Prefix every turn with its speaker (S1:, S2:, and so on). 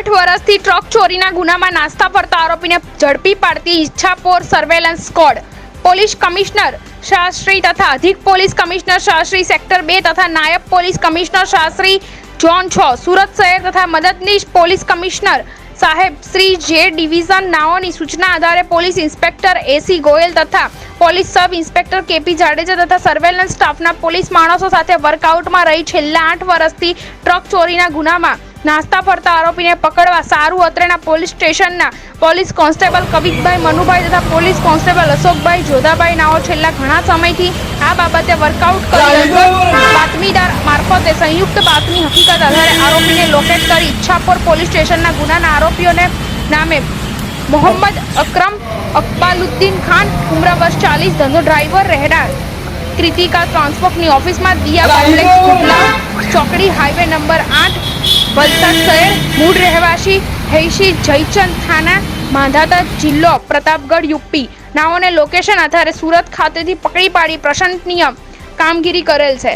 S1: આઠ વર્ષથી ટ્રક ચોરીના ગુનામાં નાસ્તા ફરતા આરોપીને ઝડપી પાડતી Ichhapor surveillance squad. Police commissioner Shastri તથા અધિક પોલીસ કમિશનર શાસ્ત્રી સેક્ટર બે તથા નાયબ પોલીસ કમિશનર શાસ્ત્રી જોન છ. સુરત શહેર તથા મદદનીશ પોલીસ કમિશનર સાહેબ શ્રી જે ડિવિઝન નાઓની સૂચના આધારે પોલીસ ઇન્સ્પેક્ટર એસી ગોયલ તથા police sub inspector KP Jadeja તથા સર્વેલન્સ સ્ટાફના પોલીસ માણસો સાથે વર્કઆઉટમાં રહી છેલ્લા આઠ વર્ષથી ટ્રક ચોરીના ગુનામાં નાસ્તા ફરતા આરોપીને પકડવા સારું અત્રેના પોલીસ સ્ટેશનના પોલીસ કોન્સ્ટેબલ કવિતભાઈ મનુભાઈ તથા પોલીસ કોન્સ્ટેબલ અશોકભાઈ જોધાભાઈ નાઓ છેલ્લા ઘણા સમયથી આ બાબતે વર્કઆઉટ કરી બાતમીદાર મારફતે સંયુક્ત બાતમી હકીકત આધારે આરોપીને લોકેટ કરી ઈચ્છાપોર પોલીસ સ્ટેશનના ગુનાના આરોપીઓને નામે મોહમ્મદ અક્રમ અકબાલુદ્દીન ખાન ઉમરા વર્ષ ચાલીસ ધંધો ડ્રાઈવર રહેનાર કૃતિકા ટ્રાન્સપોર્ટની ઓફિસમાં દિયા કોમ્પ્લેક્સ ચોકડી હાઈવે નંબર આઠ વલસાડ શહેર મૂળ રહેવાસી હૈશી જયચંદ થાના, માંધાતા જિલ્લો પ્રતાપગઢ, યુપી. નાઓને લોકેશન આધારે સુરત ખાતેથી પકડી પાડી પ્રશંસનીય કામગીરી કરેલ છે.